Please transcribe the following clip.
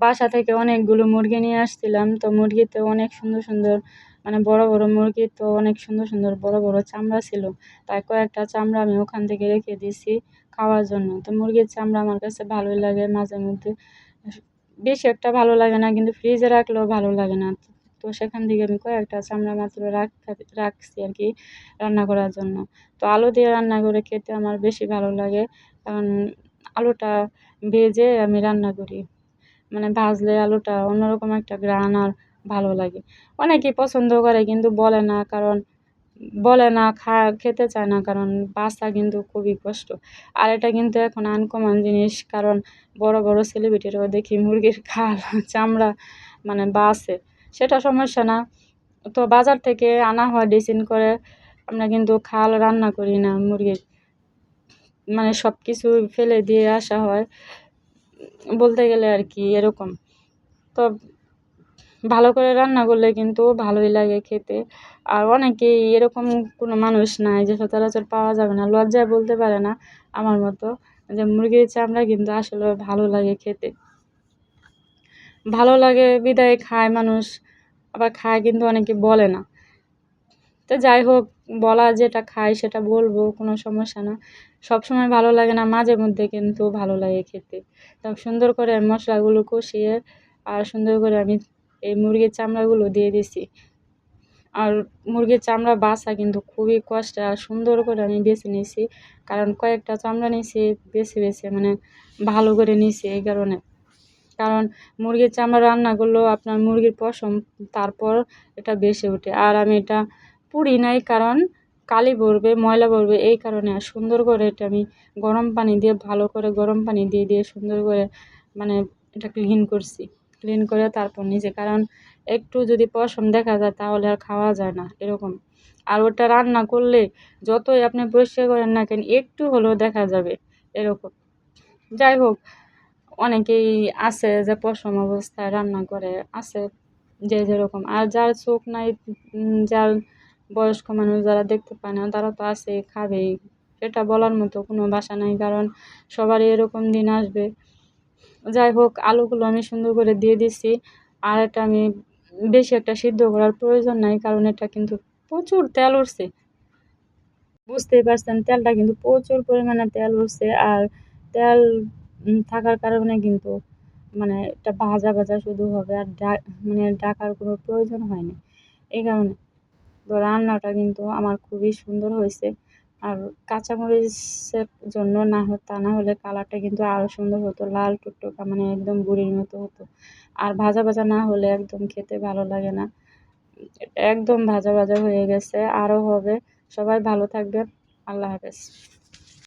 বাসা থেকে অনেকগুলো মুরগি নিয়ে আসছিলাম। তো মুরগিতে অনেক সুন্দর সুন্দর মানে বড় বড় মুরগি তো অনেক সুন্দর সুন্দর বড় বড় চামড়া ছিল। তাই কয়েকটা চামড়া আমি ওখান থেকে রেখে দিয়েছি খাওয়ার জন্য। তো মুরগির চামড়া আমার কাছে ভালোই লাগে মাঝে মধ্যে। বেশি একটা ভালো লাগে না, কিন্তু ফ্রিজে রাখলেও ভালো লাগে না। তো সেখান থেকে আমি কয়েকটা চামড়া মাত্র রাখ, রাখছি আর কি রান্না করার জন্য। তো আলু দিয়ে রান্না করে খেতে আমার বেশি ভালো লাগে। কারণ আলুটা ভেজে আমি রান্না করি। মানে ভাজলে আলুটা অন্যরকম একটা গ্রান আর ভালো লাগে। অনেকেই পছন্দ করে কিন্তু বলে না, কারণ বলে না, খা, খেতে চায় না, কারণ বাঁচা কিন্তু খুবই কষ্ট। আর এটা কিন্তু এখন আনকমন জিনিস, কারণ বড় বড় সেলিব্রিটিরাও দেখি মুরগির খাল, চামড়া মানে বাসে। সেটা সমস্যা না। তো বাজার থেকে আনা হয় ড্রেসিং করে আমরা কিন্তু খাল রান্না করি না, মুরগির। মানে সব কিছু ফেলে দিয়ে আসা হয়। বলতে গেলে আর কি এরকম। তো ভালো করে রান্না করলে কিন্তু ভালোই লাগে খেতে। আর অনেকেই এরকম কোনো মানুষ নাই যে সচরাচর পাওয়া যাবে না, লজ্জায় বলতে পারে না আমার মতো যে মুরগির চামড়া কিন্তু আসলে ভালো লাগে খেতে। ভালো লাগে বিদায় খায় মানুষ, আবার খায় কিন্তু অনেকে বলে না। তো যাই হোক বলা যেটা খাই সেটা বলব, কোনো সমস্যা না। সব সময় ভালো লাগে না মাঝে মধ্যে কিন্তু ভালো লাগে খেতে। তো সুন্দর করে মশলাগুলো কষিয়ে আর সুন্দর করে আমি এই মুরগির চামড়াগুলো দিয়ে দিছি। আর মুরগির চামড়া বাছা কিন্তু খুবই কষ্ট আর সুন্দর করে আমি বেছে নিয়েছি কারণ কয়েকটা চামড়া নিয়েছি বেছে বেছে মানে ভালো করে নিয়েছি এই কারণে। কারণ মুরগির চামড়া রান্না করলেও আপনার মুরগির পশম তারপর এটা বেশি ওঠে। আর আমি এটা পুড়ি নাই, কারণ কালি পড়বে ময়লা পড়বে এই কারণে আর সুন্দর করে এটা আমি গরম পানি দিয়ে, ভালো করে গরম পানি দিয়ে দিয়ে সুন্দর করে মানে এটা ক্লিন করছি। ক্লিন করে তারপর নিজে, কারণ একটু যদি পশম দেখা যায়, তাহলে আর খাওয়া যায় না, এরকম। আর ওটা রান্না করলে যতই আপনি পরিষ্কার করেন না কেন, একটু হলেও দেখা যাবে, এরকম। যাই হোক, অনেকেই আছে যে পশম অবস্থায় রান্না করে, আছে যে যেরকম। আর যার চোখ নাই যার বয়স্ক মানুষ যারা দেখতে পায় না, তারা তো আছে, খাবেই। এটা বলার মতো কোনো বাসা নাই, কারণ সবারই এরকম দিন আসবে। যাই হোক, আলুগুলো আমি সুন্দর করে দিয়ে দিচ্ছি আর এটা আমি বেশি একটা সিদ্ধ করার প্রয়োজন নাই, কারণ এটা কিন্তু প্রচুর তেল উঠছে। বুঝতেই পারছেন, তেলটা কিন্তু প্রচুর পরিমাণে তেল উঠছে, আর তেল থাকার কারণে কিন্তু মানে এটা ভাজা ভাজা শুধু হবে, আর মানে ডাকার কোনো প্রয়োজন হয়নি। এই কারণে রান্নাটা কিন্তু আমার খুবই সুন্দর হয়েছে। আর কাঁচামরিচের জন্য না তা না হলে কালারটা কিন্তু আরও সুন্দর হতো, লাল টুকটুকা মানে একদম গুড়ির মতো হতো। আর ভাজা ভাজা না হলে একদম খেতে ভালো লাগে না। একদম ভাজা ভাজা হয়ে গেছে আরও হবে। সবাই ভালো থাকবেন, আল্লাহ হাফেজ।